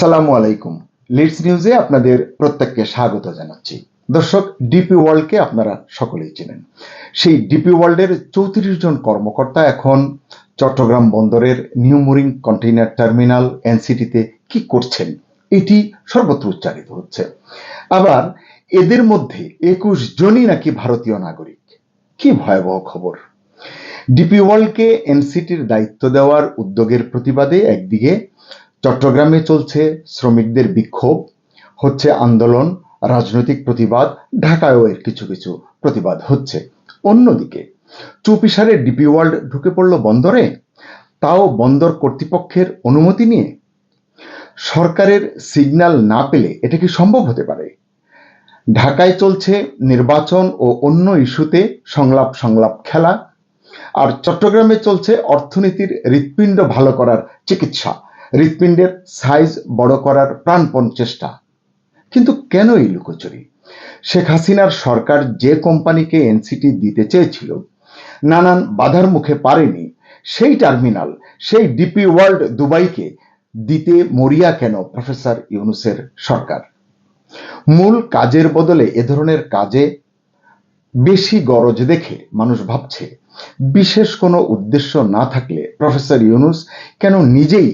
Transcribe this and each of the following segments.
আসসালামু আলাইকুম। লিডস নিউজে আপনাদের প্রত্যেককে স্বাগত জানাচ্ছি। দর্শক ডিপি ওয়ার্ল্ডকে আপনারা সকলেই চেনেন। সেই ডিপি ওয়ার্ল্ডের চৌত্রিশ জন কর্মকর্তা এখন চট্টগ্রাম বন্দরের নিউ মুরিং কন্টেইনার টার্মিনাল এনসিটিতে কি করছেন, এটি সর্বত্র উচ্চারিত হচ্ছে। আবার এদের মধ্যে একুশ জনই নাকি ভারতীয় নাগরিক। কি ভয়াবহ খবর। ডিপি ওয়ার্ল্ডকে এনসিটির দায়িত্ব দেওয়ার উদ্যোগের প্রতিবাদে একদিকে চট্টগ্রামে চলছে শ্রমিকদের বিক্ষোভ, হচ্ছে আন্দোলন, রাজনৈতিক প্রতিবাদ, ঢাকায়ও এর কিছু কিছু প্রতিবাদ হচ্ছে। অন্যদিকে, চুপিসারে ডিপি ওয়ার্ল্ড ঢুকে পড়ল বন্দরে? তাও বন্দর কর্তৃপক্ষের অনুমতি নিয়ে? সরকারের সিগন্যাল না পেলে এটা কি সম্ভব হতে পারে? ঢাকায় চলছে নির্বাচন ও অন্য ইস্যুতে সংলাপ সংলাপ খেলা, আর চট্টগ্রামে চলছে অর্থনীতির হৃৎপিণ্ড ভালো করার চিকিৎসা। হৃৎপিণ্ডের সাইজ বড় করার প্রাণপণ চেষ্টা। কিন্তু কেন এই লুকোচুরি? শেখ হাসিনার সরকার যে কোম্পানিকে এনসিটি দিতে চেয়েছিল, নানান বাধার মুখে পারেনি, সেই টার্মিনাল, সেই ডিপি ওয়ার্ল্ড দুবাইকে দিতে মরিয়া কেন প্রফেসর ইউনুসের সরকার? মূল কাজের বদলে এ ধরনের কাজে বেশি গরজ দেখে মানুষ ভাবছে, বিশেষ কোনো উদ্দেশ্য না থাকলে প্রফেসর ইউনুস কেন নিজেই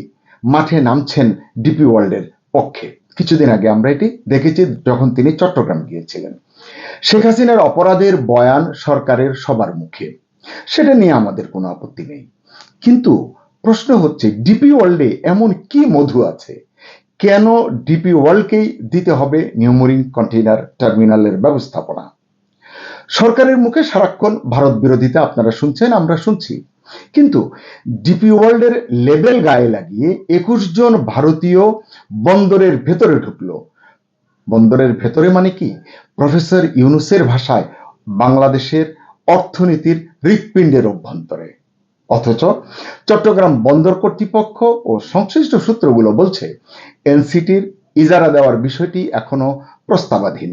মাঠে নামছেন ডিপি ওয়ার্ল্ডের পক্ষে। কিছুদিন আগে আমরা এটি দেখেছি যখন তিনি চট্টগ্রাম গিয়েছিলেন। শেখ হাসিনার অপরাধের বয়ান সরকারের সবার মুখে। সেটা নিয়ে আমাদের কোনো আপত্তি নেই। কিন্তু প্রশ্ন হচ্ছে, ডিপি ওয়ার্ল্ডে এমন কি মধু আছে? কেন ডিপি ওয়ার্ল্ডকেই দিতে হবে নিউমোরিং কন্টেইনার টার্মিনালের ব্যবস্থাপনা? সরকারের মুখে সারাক্ষণ ভারত বিরোধিতা আপনারা শুনছেন, আমরা শুনছি। কিন্তু ডিপি ওয়ার্ল্ডের লেবেল গায়ে লাগিয়ে একুশ জন ভারতীয় বন্দরের ভেতরে ঢুকলো। বন্দরের ভেতরে মানে কি? প্রফেসর ইউনুসের ভাষায় বাংলাদেশের অর্থনীতির হৃৎপিণ্ডের অভ্যন্তরে। অথচ চট্টগ্রাম বন্দর কর্তৃপক্ষ ও সংশ্লিষ্ট সূত্রগুলো বলছে, এনসিটির ইজারা দেওয়ার বিষয়টি এখনও প্রস্তাবাধীন।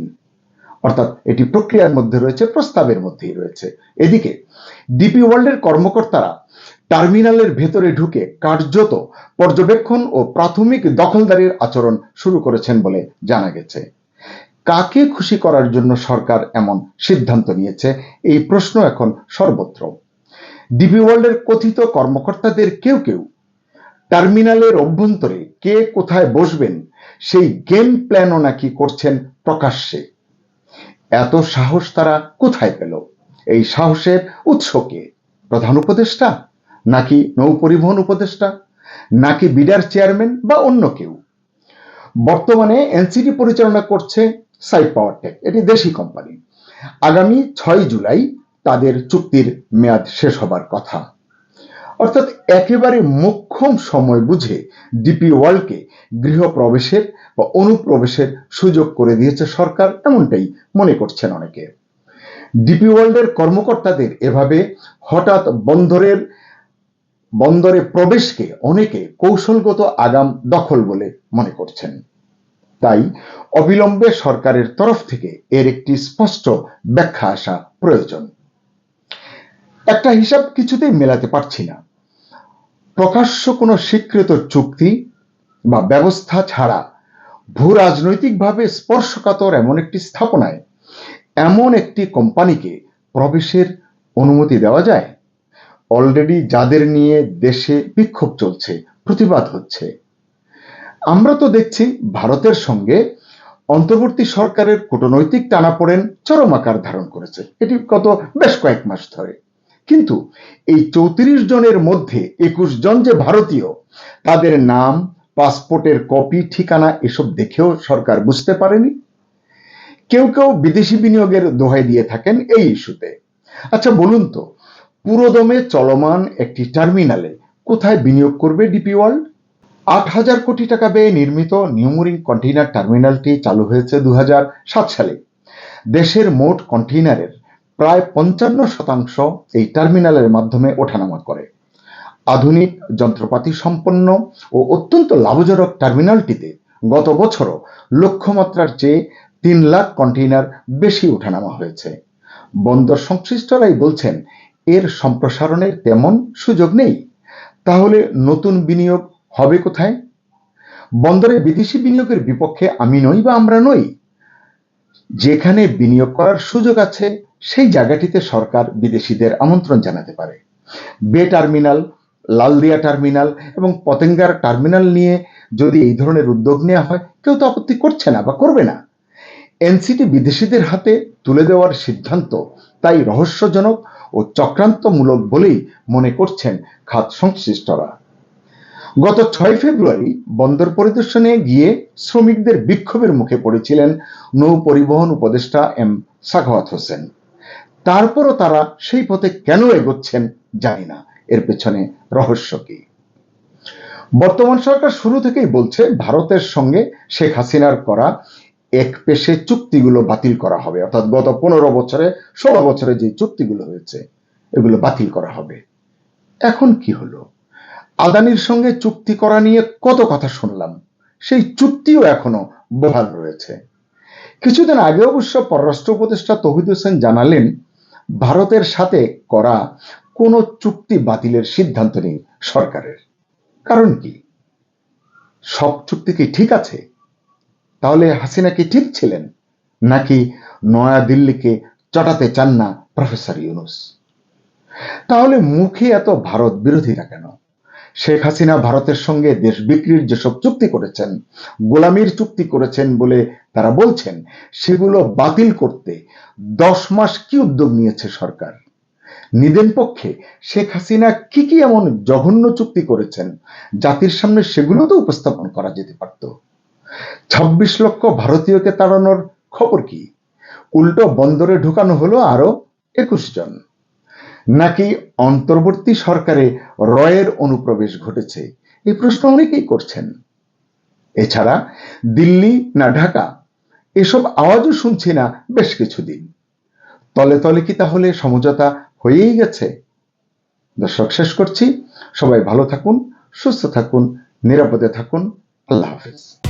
অর্থাৎ এটি প্রক্রিয়ার মধ্যে রয়েছে, প্রস্তাবের মধ্যেই রয়েছে। এদিকে, ডিপি ওয়ার্ল্ডের কর্মকর্তারা টার্মিনালের ভেতরে ঢুকে কার্যত পর্যবেক্ষণ ও প্রাথমিক দখলদারির আচরণ শুরু করেছেন বলে জানা গেছে। কাকে খুশি করার জন্য সরকার এমন সিদ্ধান্ত নিয়েছে? এই প্রশ্ন এখন সর্বত্র। ডিপি ওয়ার্ল্ডের কথিত কর্মকর্তাদের কেউ কেউ টার্মিনালের অভ্যন্তরে কে কোথায় বসবেন, সেই গেম প্ল্যানও নাকি করছেন প্রকাশ্যে। এত সাহস তারা কোথায় পেল? এই সাহসের উৎস কে? প্রধান উপদেষ্টা? নাকি নৌ পরিবহন উপদেষ্টা? নাকি বিডার চেয়ারম্যান বা অন্য কেউ? বর্তমানে এনসিডি পরিচালনা করছে সাইড পাওয়ার টেক, এটি দেশি কোম্পানি। আগামী ছয় জুলাই তাদের চুক্তির মেয়াদ শেষ হবার কথা। অর্থাৎ একেবারে মোক্ষম সময় বুঝে ডিপি ওয়ার্ল্ডকে গৃহপ্রবেশের বা অনুপ্রবেশের সুযোগ করে দিয়েছে সরকার, এমনটাই মনে করছেন অনেকে। ডিপি ওয়ার্ল্ডের কর্মকর্তাদের এভাবে হঠাৎ বন্দরের, বন্দরে প্রবেশকে অনেকে কৌশলগত আগাম দখল বলে মনে করছেন। তাই অবিলম্বে সরকারের তরফ থেকে এর একটি স্পষ্ট ব্যাখ্যা আসা প্রয়োজন। একটা হিসাব কিছুতেই মেলাতে পারছি না। প্রকাশ্য কোনো স্বীকৃত চুক্তি বা ব্যবস্থা ছাড়া ভূ রাজনৈতিকভাবে স্পর্শকাতর এমন একটি স্থাপনায় এমন একটি কোম্পানিকে প্রবেশের অনুমতি দেওয়া যায়? অলরেডি যাদের নিয়ে দেশে বিক্ষোভ চলছে, প্রতিবাদ হচ্ছে। আমরা তো দেখছি ভারতের সঙ্গে অন্তর্বর্তী সরকারের কূটনৈতিক টানাপোড়েন চরম আকার ধারণ করেছে। এটি গত বেশ কয়েক মাস ধরে। কিন্তু এই চৌত্রিশ জনের মধ্যে একুশ জন যে ভারতীয়, তাদের নাম, পাসপোর্টের কপি, ঠিকানা এসব দেখেও সরকার বুঝতে পারেনি। কেউ কেউ বিদেশি বিনিয়োগের দোহাই দিয়ে থাকেন এই ইস্যুতে। আচ্ছা বলুন তো, পুরোদমে চলমান একটি টার্মিনালে কোথায় বিনিয়োগ করবে ডিপি ওয়ার্ল্ড? আট হাজার কোটি টাকা ব্যয়ে নির্মিত নিউমোরিং কন্টেইনার টার্মিনালটি চালু হয়েছে দু হাজার সাত সালে। দেশের মোট কন্টেইনারের প্রায় পঞ্চান্ন শতাংশ এই টার্মিনালের মাধ্যমে ওঠানামা করে। আধুনিক যন্ত্রপাতি সম্পন্ন ও অত্যন্ত লাভজনক টার্মিনালটিতে গত বছরও লক্ষ্যমাত্রার চেয়ে তিন লাখ কন্টেইনার বেশি ওঠানামা হয়েছে। বন্দর সংশ্লিষ্টরাই বলছেন, এর সম্প্রসারণের তেমন সুযোগ নেই। তাহলে নতুন বিনিয়োগ হবে কোথায়? বন্দরে বিদেশি বিনিয়োগের বিপক্ষে আমি নই বা আমরা নই? যেখানে বিনিয়োগ করার সুযোগ আছে, সেই জায়গাটিতে সরকার বিদেশিদের আমন্ত্রণ জানাতে পারে। বে টার্মিনাল, লালদিয়া টার্মিনাল এবং পতেঙ্গার টার্মিনাল নিয়ে যদি এই ধরনের উদ্যোগ নেওয়া হয়, কেউ তো আপত্তি করছে না বা করবে না। এনসিটি বিদেশিদের হাতে তুলে দেওয়ার সিদ্ধান্ত তাই রহস্যজনক ও চক্রান্তমূলক বলেই মনে করছেন খাত সংশ্লিষ্টরা। গত ছয় ফেব্রুয়ারি বন্দর পরিদর্শনে গিয়ে শ্রমিকদের বিক্ষোভের মুখে পড়েছিলেন নৌ পরিবহন উপদেষ্টা এম সাখাওয়াত হোসেন। তারপরও তারা সেই পথে কেন এগোচ্ছেন জানি না। এর পেছনে রহস্য কি? বর্তমান সরকার শুরু থেকেই বলছে, ভারতের সঙ্গে শেখ হাসিনার করা এক পেশে চুক্তিগুলো বাতিল করা হবে। অর্থাৎ গত পনেরো বছরে, ষোলো বছরে যে চুক্তিগুলো হয়েছে, এগুলো বাতিল করা হবে। এখন কি হলো? আদানির সঙ্গে চুক্তি করা নিয়ে কত কথা শুনলাম। সেই চুক্তিও এখনও বহাল রয়েছে। কিছুদিন আগে অবশ্য পররাষ্ট্র উপদেষ্টা তহিদ হোসেন জানালেন, ভারতের সাথে করা কোনো চুক্তি বাতিলের সিদ্ধান্ত নেই সরকারের। কারণ কি? সব চুক্তি কি ঠিক আছে? তাহলে হাসিনা কি ঠিক ছিলেন? নাকি নয়া দিল্লিকে চটাতে চান না প্রফেসর ইউনুস? তাহলে মুখে এত ভারত বিরোধীরা কেন? শেখ হাসিনা ভারতের সঙ্গে দেশ বিক্রির যেসব চুক্তি করেছেন, গোলামির চুক্তি করেছেন বলে তারা বলছেন, সেগুলো বাতিল করতে দশ মাস কি উদ্যোগ নিয়েছে সরকার? নিদেন পক্ষে শেখ হাসিনা কি কি এমন জঘন্য চুক্তি করেছেন, জাতির সামনে সেগুলো তো উপস্থাপন করা যেতে পারত? ছাব্বিশ লক্ষ ভারতীয়কে তাড়ানোর খবর কি? উল্টো বন্দরে ঢুকানো হলো আরও একুশ জন। নাকি অন্তর্বর্তী সরকারে রয়ের অনুপ্রবেশ ঘটেছে? এই প্রশ্ন অনেকেই করছেন। এছাড়া দিল্লি না ঢাকা, এসব আওয়াজও শুনছি না বেশ কিছুদিন। তলে তলে কি তাহলে সমঝোতা হয়েই গেছে? দর্শক, শেষ করছি। সবাই ভালো থাকুন, সুস্থ থাকুন, নিরাপদে থাকুন। আল্লাহ হাফিজ।